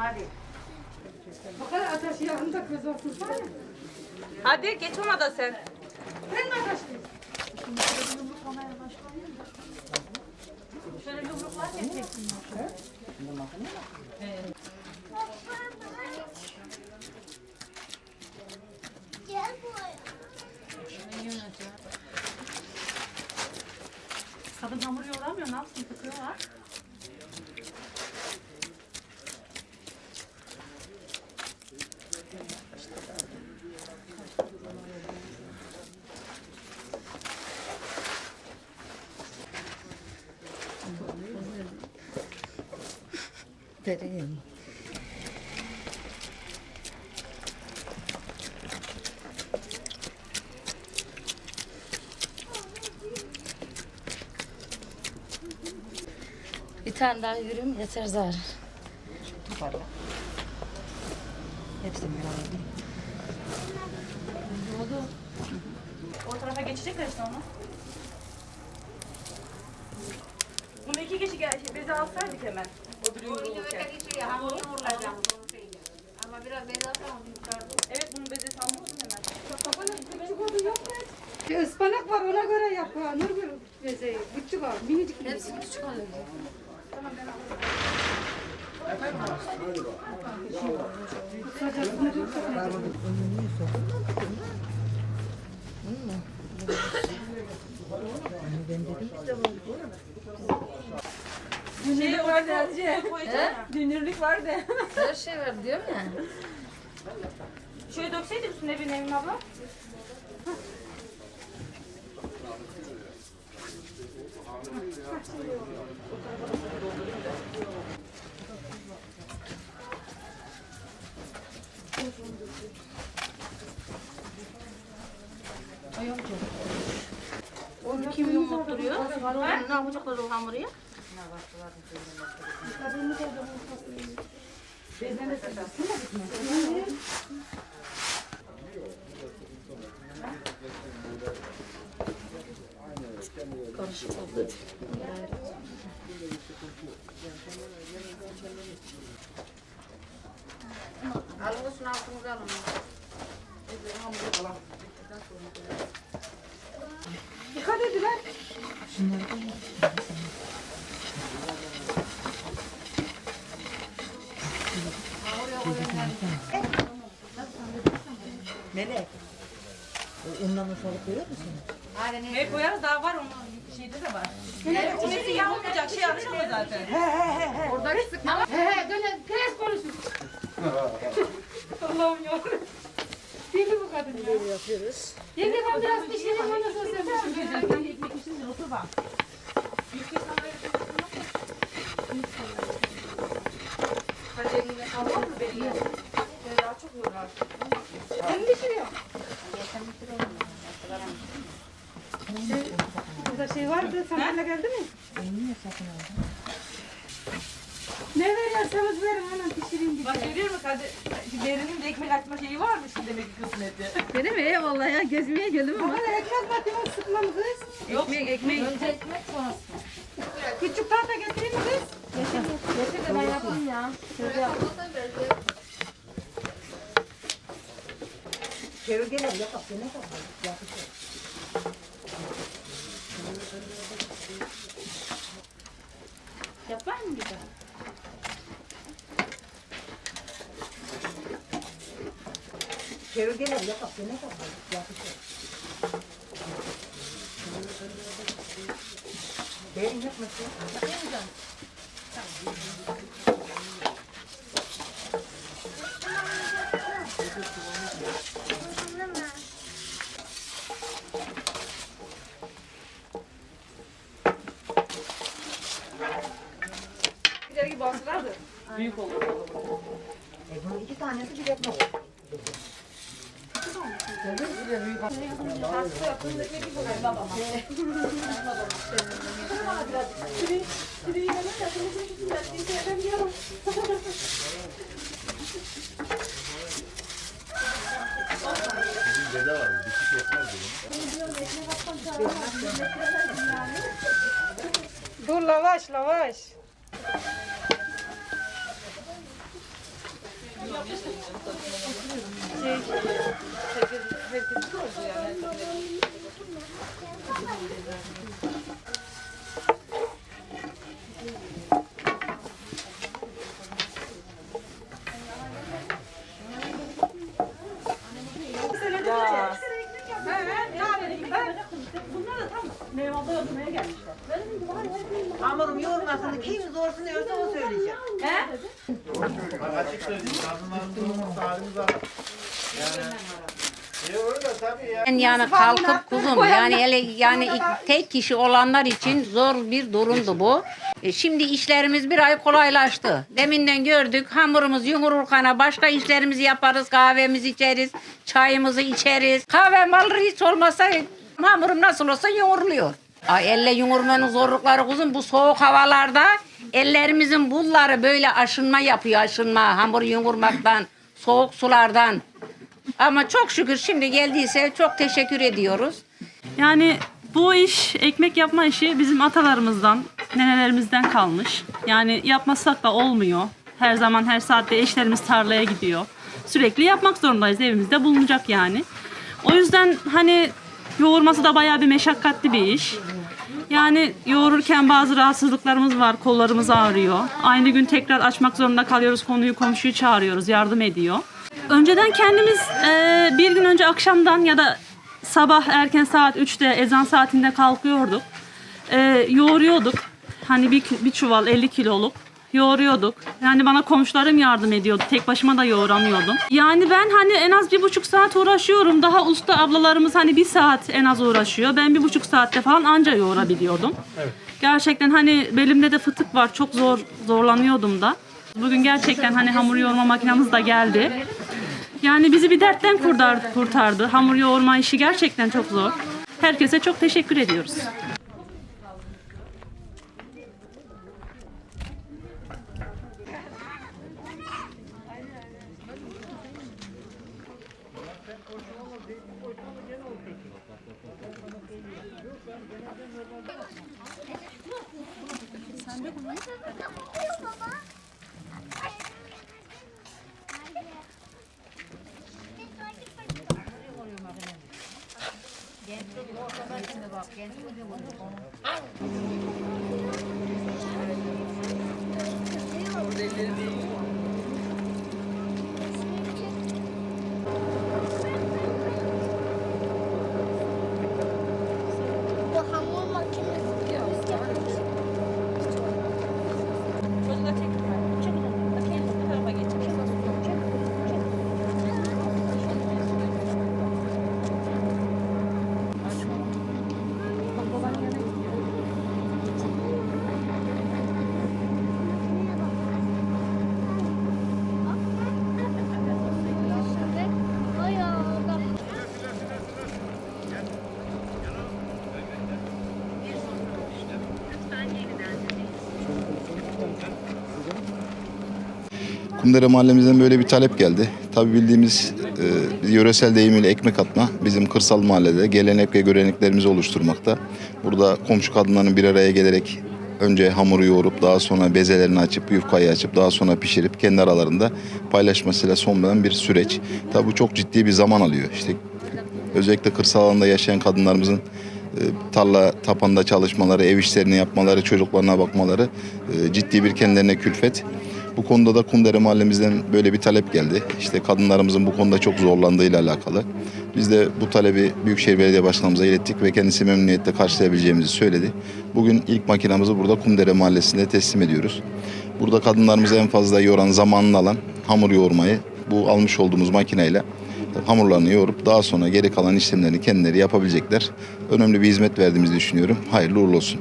Hadi. Bu kadar ateş yanında kız olsun sana. Hadi geç ona da sen. Ben de ateşliyim. Şöyle yumruklar çekeceksin. Kadın hamur yoğuramıyor. Ne yapsın? Tıkıyorlar. Vereyim. Bir tane daha yürüyüm yeter zar. Hepsini bir alayım. O tarafa geçecekler işte onu. Bunu iki kişi gel, bizi alsaydık hemen. O bir yoğururken. Ama biraz benzersen Evet bunun bezesi almışsın hemen. Küçük oldu yok mu? Bir ıspanak var ona göre yap. ha. Nurgül bezeyi. Küçük al. Minicik minicik. Hepsi küçük Şey var derece. Dünürlük var de. Her şey var diyorum ya. Şöyle dökseydik üstüne bir Nevin abla. Onu kim yumurtluyor? Ne yapacaklar o hamuru ya? Karışık oldu. Alın üstüne altımıza alın. Dikkat ediler. Melek. O undan ufak koyuyor musun? Ne koyarız daha var onun şeyde de var. Yani içmesi yanmayacak şey açılıyor zaten. Oradaki sıkma. He he döne tez konuşun. Allah'ım ya. Deli bu kadın ya. Böyle yapıyoruz. Yenge ben biraz pişireyim ondan sonra sen pişireceksin. Ekmek için otur bak. Hadi eline kalır mı belli? Ya çok yorar. Sen pişiriyor. Şey, burada şey vardı, sandalye geldi mi? Niye sakın aldın? Ne veriyorsanız verin hemen pişireyim diye. Bak görüyor musun Kadir? Derinin de ekmek açma şeyi varmış demek ki kısmeti. Benim mi? Eyvallah ya gezmeye geldim ama. Bana ekmek batımı sıkmam kız. Ekmek ekmek. Önce ekmek sonrası. Küçük tahta getireyim mi kız? Getir de ben yapayım ya. Şöyle yap. Çevirgeler yakap. Ne kadar? Yapışıyor. Yapar mı güzel? Çevirgeler yakap. Ne kadar? Yapışıyor. Derin yapmasın. İleri Büyük olur. E iki tanesi bir ekmek. Hasta ekmek gibi oluyor babam. Bizim dede vardı. Dişi yetmez dedim. Dur lavaş lavaş. Thank you. Var. Yani. Yani kalkıp kuzum yani hele yani tek kişi olanlar için zor bir durumdu bu. E, Şimdi işlerimiz bir ay kolaylaştı. Deminden gördük hamurumuz yumururkana başka işlerimizi yaparız kahvemizi içeriz çayımızı içeriz. Kahvem alır hiç olmazsa hamurum nasıl olsa yoğuruluyor. Ay elle yoğurmanın zorlukları kuzum bu soğuk havalarda ellerimizin bulları böyle aşınma yapıyor aşınma hamur yoğurmaktan soğuk sulardan. Ama çok şükür şimdi geldiyse çok teşekkür ediyoruz. Yani bu iş, ekmek yapma işi bizim atalarımızdan, nenelerimizden kalmış. Yani yapmasak da olmuyor. Her zaman her saatte eşlerimiz tarlaya gidiyor. Sürekli yapmak zorundayız. Evimizde bulunacak yani. O yüzden hani yoğurması da bayağı bir meşakkatli bir iş. Yani yoğururken bazı rahatsızlıklarımız var. Kollarımız ağrıyor. Aynı gün tekrar açmak zorunda kalıyoruz. Konuyu komşuyu çağırıyoruz. Yardım ediyor. Önceden kendimiz eee, bir gün önce akşamdan ya da sabah erken saat 3'te ezan saatinde kalkıyorduk. Eee, yoğuruyorduk. Hani bir, bir çuval 50 kiloluk yoğuruyorduk. Yani bana komşularım yardım ediyordu. Tek başıma da yoğuramıyordum. Yani ben hani en az bir buçuk saat uğraşıyorum. Daha usta ablalarımız hani bir saat en az uğraşıyor. Ben bir buçuk saatte falan anca yoğurabiliyordum. Gerçekten hani belimde de fıtık var. Çok zor zorlanıyordum da. Bugün gerçekten hani hamur yoğurma makinamız da geldi. Yani bizi bir dertten kurtardı, kurtardı. Hamur yoğurma işi gerçekten çok zor. Herkese çok teşekkür ediyoruz. Bu Kumdere mahallemizden böyle bir talep geldi. Tabi bildiğimiz e, yöresel deyimiyle ekmek atma bizim kırsal mahallede gelenek ve göreneklerimizi oluşturmakta. Burada komşu kadınların bir araya gelerek önce hamuru yoğurup daha sonra bezelerini açıp yufkayı açıp daha sonra pişirip kendi aralarında paylaşmasıyla sonlanan bir süreç. Tabi bu çok ciddi bir zaman alıyor. İşte özellikle kırsal alanda yaşayan kadınlarımızın e, tarla tapanda çalışmaları, ev işlerini yapmaları, çocuklarına bakmaları e, ciddi bir kendilerine külfet. Bu konuda da Kumdere mahallemizden böyle bir talep geldi. İşte kadınlarımızın bu konuda çok zorlandığıyla alakalı. Biz de bu talebi Büyükşehir Belediye Başkanımıza ilettik ve kendisi memnuniyetle karşılayabileceğimizi söyledi. Bugün ilk makinamızı burada Kumdere mahallesinde teslim ediyoruz. Burada kadınlarımızı en fazla yoran, zamanını alan hamur yoğurmayı bu almış olduğumuz makineyle hamurlarını yoğurup daha sonra geri kalan işlemlerini kendileri yapabilecekler. Önemli bir hizmet verdiğimizi düşünüyorum. Hayırlı uğurlu olsun.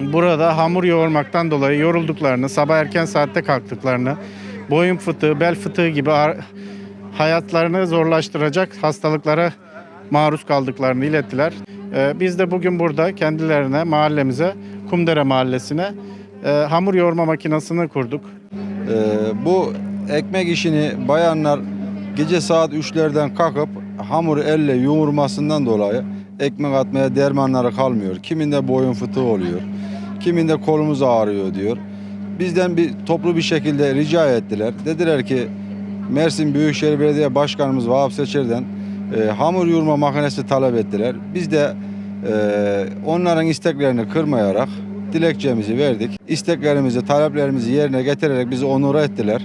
Burada hamur yoğurmaktan dolayı yorulduklarını, sabah erken saatte kalktıklarını, boyun fıtığı, bel fıtığı gibi ar- hayatlarını zorlaştıracak hastalıklara maruz kaldıklarını ilettiler. Ee, Biz de bugün burada kendilerine, mahallemize, Kumdere Mahallesi'ne e, hamur yoğurma makinesini kurduk. Ee, bu ekmek işini bayanlar gece saat 3'lerden kalkıp hamuru elle yoğurmasından dolayı ekmek atmaya dermanları kalmıyor. Kiminde boyun fıtığı oluyor. Kiminde kolumuz ağrıyor diyor. Bizden bir toplu bir şekilde rica ettiler. Dediler ki Mersin Büyükşehir Belediye Başkanımız Vahap Seçer'den e, hamur yoğurma makinesi talep ettiler. Biz de e, onların isteklerini kırmayarak dilekçemizi verdik. İsteklerimizi, taleplerimizi yerine getirerek bizi onur ettiler.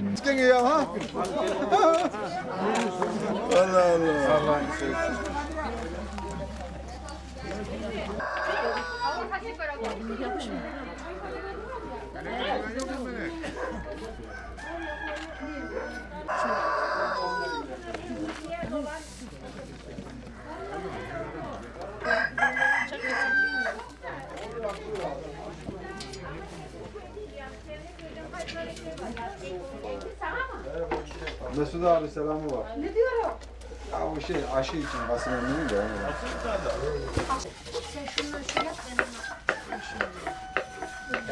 Mesut abi selamı var. Ne diyorum? Ya o şey aşı için basın önlemi de.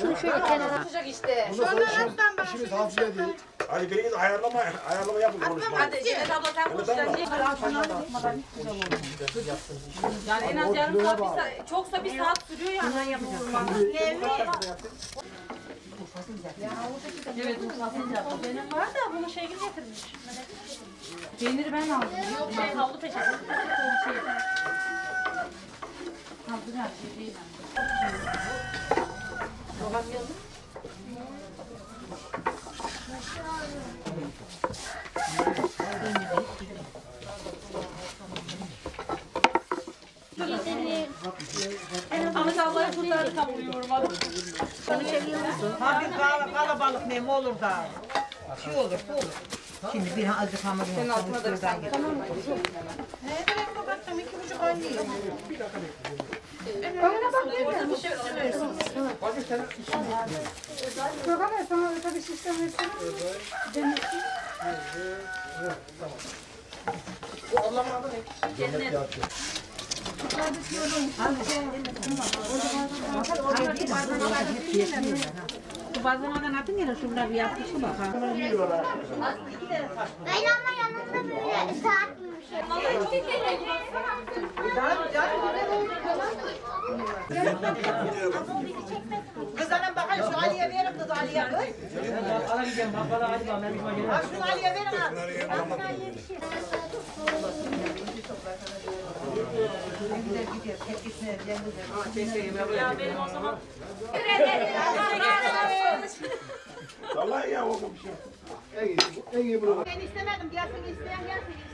şunu şöyle kenara. Hadi biriniz ayarlama, ayarlama yapın konuşma. Hadi Cennet abla sen konuşacaksın. Yani en az yarım saat, çoksa bir saat sürüyor yani yoğurmak. Evet, bu fasulye. Benim var da bunu şey gibi getirmiş. Peyniri ben aldım. Yok şey havlu peçete. Şey. Havlu her şey değil. Ahmet Allah'ı kurtardı tam yoğurmadı. Ha bir kal- kalabalık nem olur da. Şey olur, bu olur. Şimdi bir azıcık hamur Senin altına da bir Bana bak ne var? Programa sana öyle bir sistem versene. Denesin. Bu bazlamadan atın yine şurada bir yaptışı bak. ha. Ben ama yanında böyle saat gibi bir şey. Kız hanım bakın şu Ali'ye verin kız Ali'ye kız. Ha şu Ali'ye verin ha. Ya benim o zaman Vallahi ya o bir şey. Ben istemedim. Gelsin isteyen gelsin